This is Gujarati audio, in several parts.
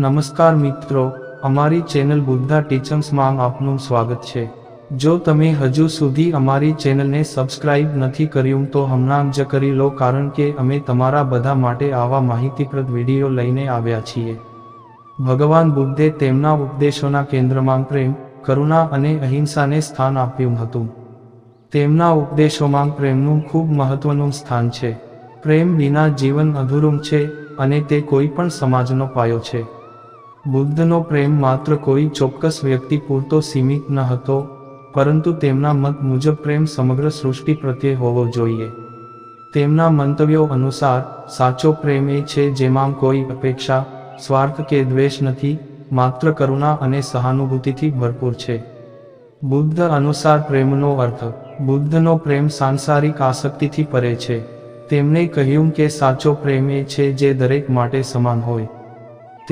નમસ્કાર મિત્રો, અમારી ચેનલ બુદ્ધા ટીચર્સમાં આપનું સ્વાગત છે. જો તમે હજુ સુધી અમારી ચેનલને સબસ્ક્રાઇબ નથી કર્યું તો હમણાં જ કરી લો કારણ કે અમે તમારા બધા માટે આવા માહિતીપ્રદ વીડિયો લઈને આવ્યા છીએ. ભગવાન બુદ્ધે તેમના ઉપદેશોના કેન્દ્રમાં પ્રેમ, કરુણા અને અહિંસાને સ્થાન આપ્યું હતું. તેમના ઉપદેશોમાં પ્રેમનું ખૂબ મહત્વનું સ્થાન છે. પ્રેમ વિના જીવન અધૂરું છે અને તે કોઈ પણ સમાજનો પાયો છે. બુદ્ધનો પ્રેમ માત્ર કોઈ ચોક્કસ વ્યક્તિ પૂરતો સીમિત ન હતો, પરંતુ તેમના મત મુજબ પ્રેમ સમગ્ર સૃષ્ટિ પ્રત્યે હોવો જોઈએ. તેમના મંતવ્યો અનુસાર, સાચો પ્રેમ એ છે જેમાં કોઈ અપેક્ષા, સ્વાર્થ કે દ્વેષ નથી, માત્ર કરુણા અને સહાનુભૂતિથી ભરપૂર છે. બુદ્ધ અનુસાર પ્રેમનો અર્થ, બુદ્ધનો પ્રેમ સાંસારિક આસક્તિથી પરે છે. તેમણે કહ્યું કે સાચો પ્રેમ એ છે જે દરેક માટે સમાન હોય.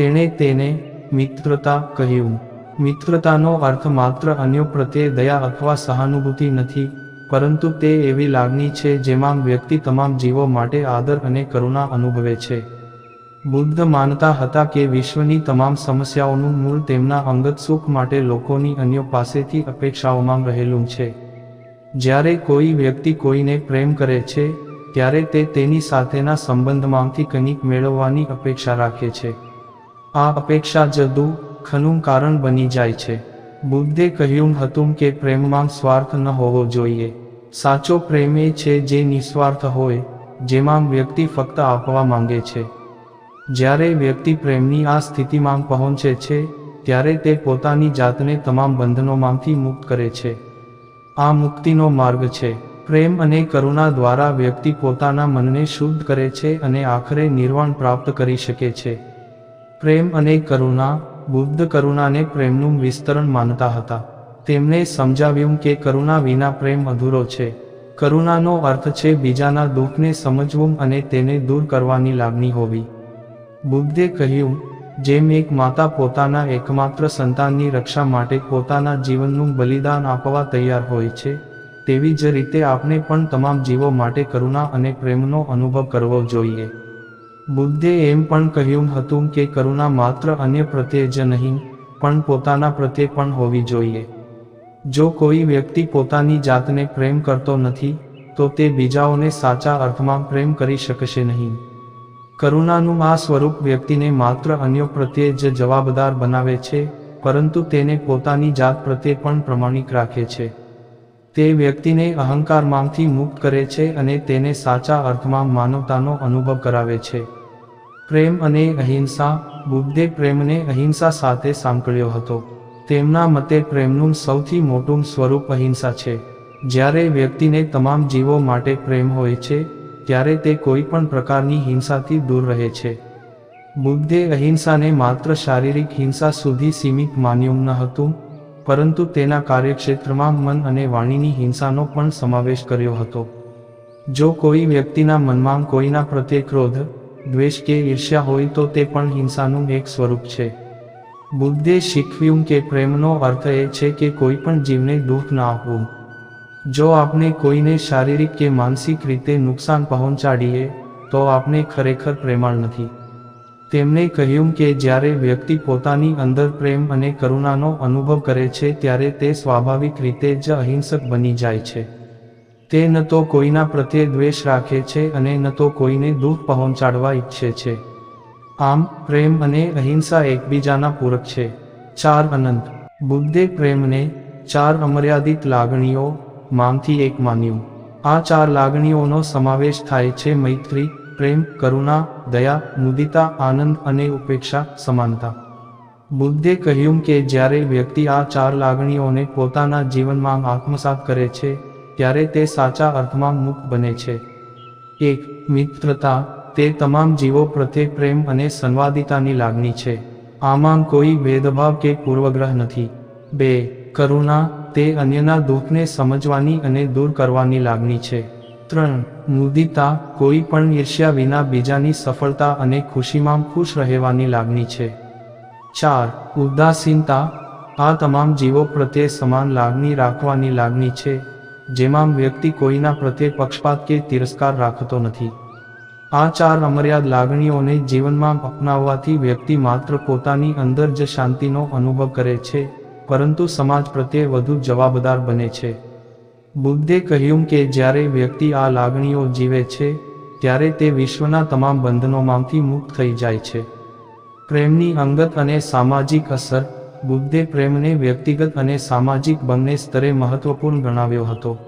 તેણે તેને મિત્રતા કહ્યું. મિત્રતાનો અર્થ માત્ર અન્યો પ્રત્યે દયા અથવા સહાનુભૂતિ નથી, પરંતુ તે એવી લાગણી છે જેમાં વ્યક્તિ તમામ જીવો માટે આદર અને કરુણા અનુભવે છે. બુદ્ધ માનતા હતા કે વિશ્વની તમામ સમસ્યાઓનું મૂળ તેમના અંગત સુખ માટે લોકોની અન્યો પાસેથી અપેક્ષાઓમાં રહેલું છે. જ્યારે કોઈ વ્યક્તિ કોઈને પ્રેમ કરે છે, ત્યારે તે તેની સાથેના સંબંધમાંથી કંઈક મેળવવાની અપેક્ષા રાખે છે. આ અપેક્ષા જદુ ખનું કારણ બની જાય છે. બુદ્ધે કહ્યું હતું કે પ્રેમમાં સ્વાર્થ ન હોવો જોઈએ. સાચો પ્રેમ એ છે જે નિસ્વાર્થ હોય, જેમાં વ્યક્તિ ફક્ત આપવા માંગે છે. જ્યારે વ્યક્તિ પ્રેમની આ સ્થિતિમાં પહોંચે છે, ત્યારે તે પોતાની જાતને તમામ બંધનોમાંથી મુક્ત કરે છે. આ મુક્તિનો માર્ગ છે. પ્રેમ અને કરુણા દ્વારા વ્યક્તિ પોતાના મનને શુદ્ધ કરે છે અને આખરે નિર્વાણ પ્રાપ્ત કરી શકે છે. પ્રેમ અને કરુણા, બુદ્ધ કરુણાને પ્રેમનું વિસ્તરણ માનતા હતા. તેમણે સમજાવ્યું કે કરુણા વિના પ્રેમ અધૂરો છે. કરુણાનો અર્થ છે બીજાના દુઃખને સમજવું અને તેને દૂર કરવાની લાગણી હોવી. બુદ્ધે કહ્યું, જેમ એક માતા પોતાના એકમાત્ર સંતાનની રક્ષા માટે પોતાના જીવનનું બલિદાન આપવા તૈયાર હોય છે, તેવી જ રીતે આપણે પણ તમામ જીવો માટે કરુણા અને પ્રેમનો અનુભવ કરવો જોઈએ. બુદ્ધે એમ પણ કહ્યું હતું કે કરુણા માત્ર અન્ય પ્રત્યે જ નહીં, પણ પોતાના પ્રત્યે પણ હોવી જોઈએ. જો કોઈ વ્યક્તિ પોતાની જાતને પ્રેમ કરતો નથી, તો તે બીજાઓને સાચા અર્થમાં પ્રેમ કરી શકશે નહીં. કરુણાનું આ સ્વરૂપ વ્યક્તિને માત્ર અન્યો પ્રત્યે જ જવાબદાર બનાવે છે, પરંતુ તેને પોતાની જાત પ્રત્યે પણ પ્રમાણિક રાખે છે. તે વ્યક્તિને અહંકારમાંથી મુક્ત કરે છે અને તેને સાચા અર્થમાં માનવતાનો અનુભવ કરાવે છે. પ્રેમ અને અહિંસા, બુદ્ધે પ્રેમને અહિંસા સાથે સાંકળ્યો હતો. તેમના મતે પ્રેમનું સૌથી મોટું સ્વરૂપ અહિંસા છે. જ્યારે વ્યક્તિને તમામ જીવો માટે પ્રેમ હોય છે, ત્યારે તે કોઈ પણ પ્રકારની હિંસાથી દૂર રહે છે. બુદ્ધે અહિંસાને માત્ર શારીરિક હિંસા સુધી સીમિત માન્યું ન હતું, પરંતુ તેના કાર્યક્ષેત્રમાં મન અને વાણીની હિંસાનો પણ સમાવેશ કર્યો હતો. જો કોઈ વ્યક્તિના મનમાં કોઈના પ્રત્યે ક્રોધ દ્વેષ કે ઈર્ષ્યા હોય તો તે પણ હિંસાનું એક સ્વરૂપ છે. બુદ્ધે શીખવ્યું કે પ્રેમનો અર્થ એ છે કે કોઈ પણ જીવને દુઃખ ના આપવું. જો આપણે કોઈને શારીરિક કે માનસિક રીતે નુકસાન પહોંચાડીએ, તો આપણે ખરેખર પ્રેમાળ નથી. તેમણે કહ્યું કે જ્યારે વ્યક્તિ પોતાની અંદર પ્રેમ અને કરુણાનો અનુભવ કરે છે ત્યારે તે સ્વાભાવિક રીતે જ અહિંસક બની જાય છે. તે ન તો કોઈના પ્રત્યે દ્વેષ રાખે છે અને ન તો કોઈને દુઃખ પહોંચાડવા ઈચ્છે છે. આમ, પ્રેમ અને અહિંસા એકબીજાના પૂરક છે. ચાર અનંત. બુદ્ધે પ્રેમને ચાર અમર્યાદિત લાગણીઓ માંથી એક માન્યું. આ ચાર લાગણીઓનો સમાવેશ થાય છે મૈત્રી, પ્રેમ, કરુણા, દયા, મુદિતા, આનંદ અને ઉપેક્ષા, સમાનતા. બુદ્ધે કહ્યું કે જ્યારે વ્યક્તિ આ ચાર લાગણીઓને પોતાના જીવનમાં આત્મસાત કરે છે ત્યારે તે સાચા અર્થમાં મુક્ત બને છે. એક, મિત્રતા, તે તમામ જીવો પ્રત્યે પ્રેમ અને સંવાદિતાની લાગણી છે. આમાં કોઈ ભેદભાવ કે પૂર્વગ્રહ નથી. બે, કરુણા, તે અન્યના દુઃખને સમજવાની અને દૂર કરવાની લાગણી છે. ત્રણ, મુદિતા, કોઈ પણ ઈર્ષ્યા વિના બીજાની સફળતા અને ખુશીમાં ખુશ રહેવાની લાગણી છે. ચાર, ઉદાસીનતા, આ તમામ જીવો પ્રત્યે સમાન લાગણી રાખવાની લાગણી છે. જેમાં વ્યક્તિ કોઈના પ્રત્યે પક્ષપાત કે તિરસ્કાર રાખતો નથી. આ ચાર અમર્યાદ લાગણીઓને જીવનમાં અપનાવવાથી વ્યક્તિ માત્ર પોતાની અંદર જ શાંતિનો અનુભવ કરે છે, પરંતુ સમાજ પ્રત્યે વધુ જવાબદાર બને છે. બુદ્ધે કહ્યું કે જ્યારે વ્યક્તિ આ લાગણીઓ જીવે છે, ત્યારે તે વિશ્વના તમામ બંધનોમાંથી મુક્ત થઈ જાય છે. પ્રેમની અંગત અને સામાજિક અસર બુદ્ધે પ્રેમને વ્યક્તિગત અને સામાજિક બંને સ્તરે મહત્વપૂર્ણ ગણાવ્યો હતો.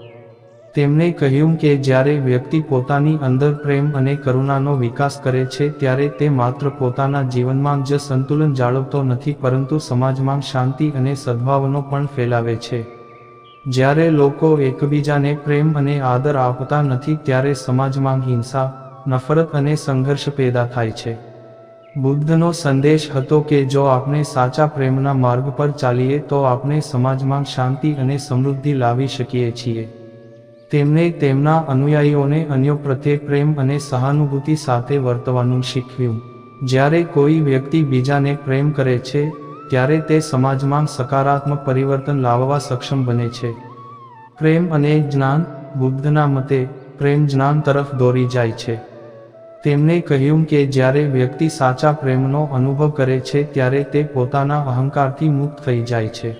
તેમણે કહ્યું કે જ્યારે વ્યક્તિ પોતાની અંદર પ્રેમ અને કરુણાનો વિકાસ કરે છે ત્યારે તે માત્ર પોતાના જીવનમાં જ સંતુલન જાળવતો નથી પરંતુ સમાજમાં શાંતિ અને સદ્ભાવનો પણ ફેલાવે છે. જ્યારે લોકો એકબીજાને પ્રેમ અને આદર આપતા નથી ત્યારે સમાજમાં હિંસા, નફરત અને સંઘર્ષ પેદા થાય છે. બુદ્ધનો સંદેશ હતો કે જો આપણે સાચા પ્રેમના માર્ગ પર ચાલીએ તો આપણે સમાજમાં શાંતિ અને સમૃદ્ધિ લાવી શકીએ છીએ. તેમણે તેમના અનુયાયીઓને અન્યો પ્રત્યે પ્રેમ અને સહાનુભૂતિ સાથે વર્તવાનું શીખવ્યું. જ્યારે કોઈ વ્યક્તિ બીજાને પ્રેમ કરે છે, ત્યારે તે સમાજમાં સકારાત્મક પરિવર્તન લાવવા સક્ષમ બને છે. પ્રેમ અને જ્ઞાન, બુદ્ધના મતે, પ્રેમ જ્ઞાન તરફ દોરી જાય છે. તેમણે કહ્યું કે જ્યારે વ્યક્તિ સાચા પ્રેમનો અનુભવ કરે છે ત્યારે તે પોતાના અહંકારથી મુક્ત થઈ જાય છે.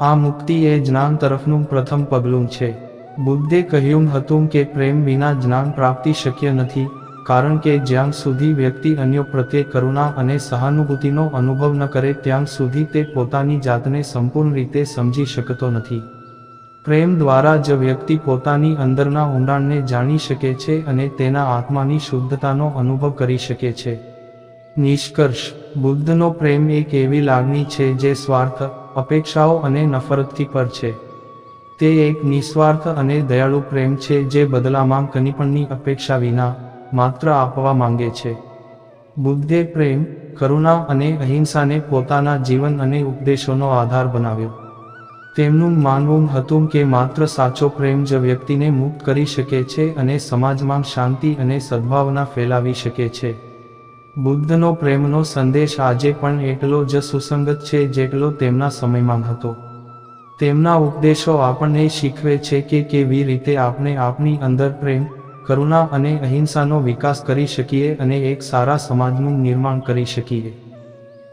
આ મુક્તિ એ જ્ઞાન તરફનું પ્રથમ પગલું છે. બુદ્ધે કહ્યું હતું કે પ્રેમ વિના જ્ઞાન પ્રાપ્તિ શક્ય નથી, કારણ કે જ્યાં સુધી વ્યક્તિ અન્યો પ્રત્યે કરુણા અને સહાનુભૂતિનો અનુભવ ન કરે ત્યાં સુધી તે પોતાની જાતને સંપૂર્ણ રીતે સમજી શકતો નથી. પ્રેમ દ્વારા જ વ્યક્તિ પોતાની અંદરના ઊંડાણને જાણી શકે છે અને તેના આત્માની શુદ્ધતાનો અનુભવ કરી શકે છે. નિષ્કર્ષ, બુદ્ધનો પ્રેમ એક એવી લાગણી છે જે સ્વાર્થ, અપેક્ષાઓ અને નફરતથી પર છે. તે એક નિસ્વાર્થ અને દયાળુ પ્રેમ છે જે બદલામાં કનીપણની અપેક્ષા વિના માત્ર આપવા માંગે છે. બુદ્ધે પ્રેમ, કરુણા અને અહિંસાને પોતાના જીવન અને ઉપદેશોનો આધાર બનાવ્યો. તેમનું માનવું હતું કે માત્ર સાચો પ્રેમ જ વ્યક્તિને મુક્ત કરી શકે છે અને સમાજમાં શાંતિ અને સદ્ભાવના ફેલાવી શકે છે. બુદ્ધનો પ્રેમનો સંદેશ આજે પણ એટલો જ સુસંગત છે જેટલો તેમના સમયમાં હતો. તેમના ઉપદેશો આપણને શીખવે છે કે કેવી રીતે આપણે આપણી અંદર પ્રેમ, કરુણા અને અહિંસાનો વિકાસ કરી શકીએ અને એક સારા સમાજનું નિર્માણ કરી શકીએ.